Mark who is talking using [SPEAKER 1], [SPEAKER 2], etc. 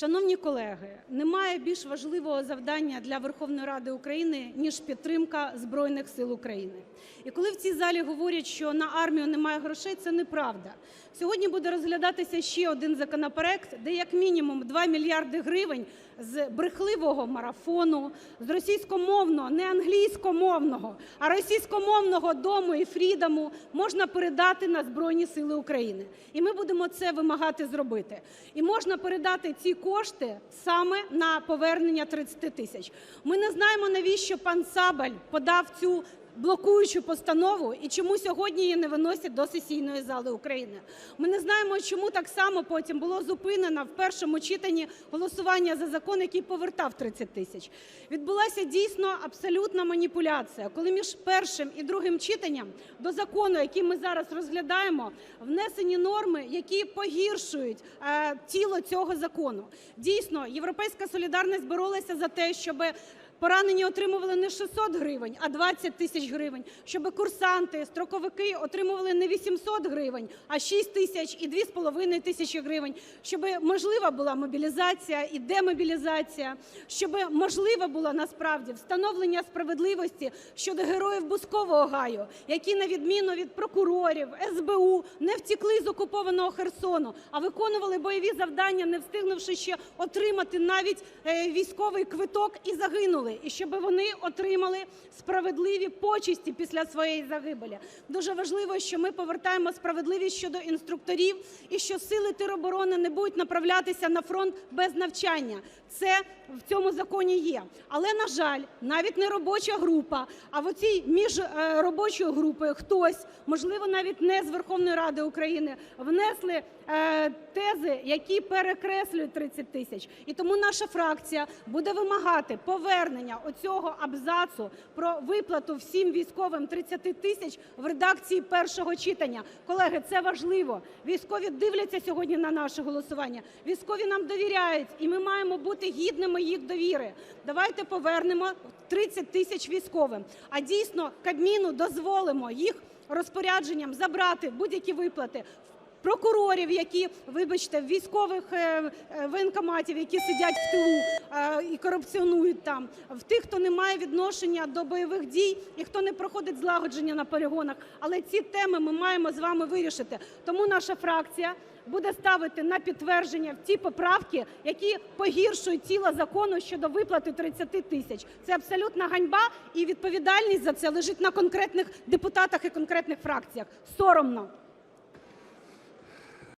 [SPEAKER 1] Шановні колеги, немає більш важливого завдання для Верховної Ради України, ніж підтримка Збройних Сил України. І коли в цій залі говорять, що на армію немає грошей, це неправда. Сьогодні буде розглядатися ще один законопроект, де як мінімум 2 мільярди гривень з брехливого марафону, з російськомовного, не англійськомовного, а російськомовного Дому і Фрідому можна передати на Збройні Сили України. І ми будемо це вимагати зробити. І можна передати ці кошти саме на повернення 30 тисяч. Ми не знаємо, навіщо пан Цабаль подав цю блокуючу постанову і чому сьогодні її не виносять до сесійної зали України. Ми не знаємо, чому так само потім було зупинено в першому читанні голосування за закон, який повертав 30 тисяч. Відбулася дійсно абсолютна маніпуляція, коли між першим і другим читанням до закону, який ми зараз розглядаємо, внесені норми, які погіршують е, тіло цього закону. Дійсно, "Європейська солідарність" боролася за те, щоби поранені отримували не 600 гривень, а 20 тисяч гривень, щоби курсанти, строковики отримували не 800 гривень, а 6 тисяч і 2,5 тисячі гривень, щоби можлива була мобілізація і демобілізація, щоби можливо було насправді встановлення справедливості щодо героїв Бузкового гаю, які на відміну від прокурорів, СБУ не втекли з окупованого Херсону, а виконували бойові завдання, не встигнувши ще отримати навіть е, військовий квиток і загинули, і щоб вони отримали справедливі почесті після своєї загибелі. Дуже важливо, що ми повертаємо справедливість щодо інструкторів і що сили тероборони не будуть направлятися на фронт без навчання. Це в цьому законі є. Але, на жаль, навіть не робоча група, а в оцій між е, робочою групою хтось, можливо, навіть не з Верховної Ради України, внесли е, тези, які перекреслюють 30 тисяч. І тому наша фракція буде вимагати повернення оцього абзацу про виплату всім військовим 30 тисяч в редакції першого читання. Колеги, це важливо. Військові дивляться сьогодні на наше голосування. Військові нам довіряють, і ми маємо бути гідними їх довіри. Давайте повернемо 30 тисяч військовим. А дійсно Кабміну дозволимо їх розпорядженням забрати будь-які виплати прокурорів, які, вибачте, військових е, е, воєнкоматів, які сидять в тилу е, і корупціонують там, в тих, хто не має відношення до бойових дій і хто не проходить злагодження на полігонах. Але ці теми ми маємо з вами вирішити. Тому наша фракція буде ставити на підтвердження ті поправки, які погіршують тіло закону щодо виплати 30 тисяч. Це абсолютна ганьба, і відповідальність за це лежить на конкретних депутатах і конкретних фракціях. Соромно.